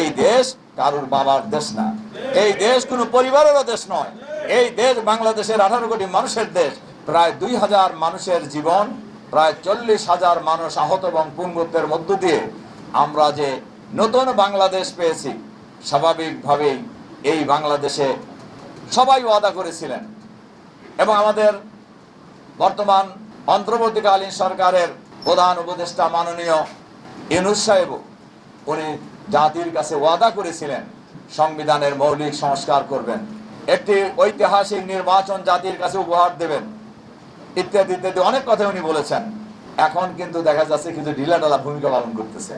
এই দেশ কারুর বাবার দেশ না। এই দেশ কোনো পরিবারেরও দেশ নয়। এই দেশ বাংলাদেশের আঠারো কোটি মানুষের দেশ। প্রায় দুই হাজার মানুষের জীবন, প্রায় চল্লিশ হাজার মানুষ আহত এবং পুঙ্গত্বের মধ্য দিয়ে আমরা যে নতুন বাংলাদেশ পেয়েছি, স্বাভাবিকভাবেই এই বাংলাদেশে সবাই ওয়াদা করেছিলেন। এবং আমাদের বর্তমান অন্তর্বর্তীকালীন সরকারের প্রধান উপদেষ্টা মাননীয় ইনুস সাহেব উনি জাতির কাছে ওয়াদা করেছিলেন, সংবিধানের মৌলিক সংস্কার করবেন। একটি ঐতিহাসিক নির্বাচন জাতির কাছে উপহার দেবেন। ইত্যাদি ইত্যাদি অনেক কথা উনি বলেছেন। এখন কিন্তু দেখা যাচ্ছে কিছু ঢিলাঢালা ভূমিকা পালন করতেছে।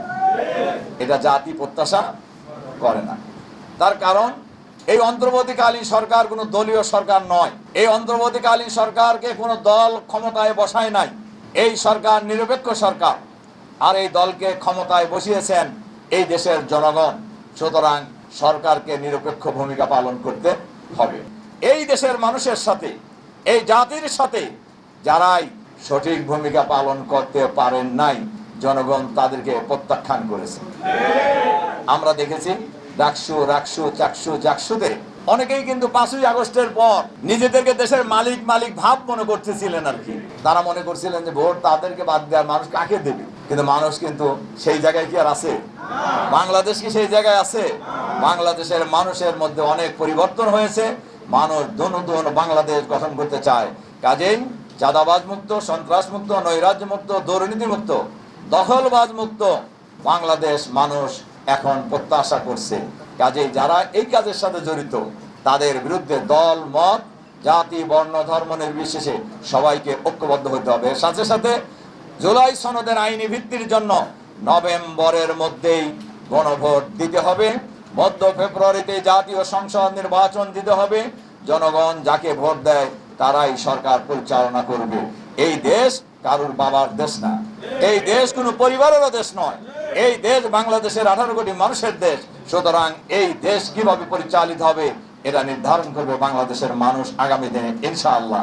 এটা জাতি প্রত্যাশা করে না। তার কারণ, এই অন্তর্বর্তীকালীন সরকার কোনো দলীয় সরকার নয়। এই অন্তর্বর্তীকালীন সরকারকে কোনো দল ক্ষমতায় বসায় নাই। এই সরকার নিরপেক্ষ সরকার। আর এই দলকে ক্ষমতায় বসিয়েছেন এই দেশের জনগণ সুতরাং সরকারকে নিরপেক্ষ ভূমিকা পালন করতে হবে। এই দেশের মানুষের সাথে, এই জাতির সাথে যারাই সঠিক ভূমিকা পালন করতে পারেন নাই, জনগণ তাদেরকে প্রত্যাখ্যান করেছে। আমরা দেখেছি ডাকসু রাকসু, চাকসু জাকসুতে অনেকেই কিন্তু পাঁচই আগস্টের পর নিজেদেরকে দেশের মালিক মালিক ভাব মনে করতেছিলেন আর কি। তারা মনে করছিলেন যে ভোট তাদেরকে বাদ দেওয়ার মানুষ কাকে দেবে? কিন্তু মানুষ কিন্তু সেই জায়গায় কি আর আছে? বাংলাদেশ কি সেই জায়গায় আছে? বাংলাদেশের মানুষের মধ্যে অনেক পরিবর্তন হয়েছে। মানুষ দনুদন বাংলাদেশ গঠন করতে চায়। কাজেই চাঁদাবাজ মুক্ত, সন্ত্রাস মুক্ত, নৈরাজ্য মুক্ত, দুর্নীতি মুক্ত, দখলবাজ মুক্ত বাংলাদেশ মানুষ এখন প্রত্যাশা করছে। কাজেই যারা এই কাজের সাথে জড়িত, তাদের বিরুদ্ধে দল, মত, জাতি, বর্ণ, ধর্ম নির্বিশেষে সবাইকে ঐক্যবদ্ধ হতে হবে। সাথে সাথে জুলাই সনদের আইনি ভিত্তির জন্য নভেম্বরের মধ্যেই গণভোট দিতে হবে। মধ্য ফেব্রুয়ারিতে জাতীয় সংসদ নির্বাচন দিতে হবে। জনগণ যাকে ভোট দেয়, তারাই সরকার পরিচালনা করবে। এই দেশ কারুর বাবার দেশ না। এই দেশ কোনো পরিবারেরও দেশ নয়। এই দেশ বাংলাদেশের আঠারো কোটি মানুষের দেশ। সুতরাং এই দেশ কীভাবে পরিচালিত হবে, এটা নির্ধারণ করবে বাংলাদেশের মানুষ আগামী দিনে, ইনশাআল্লাহ।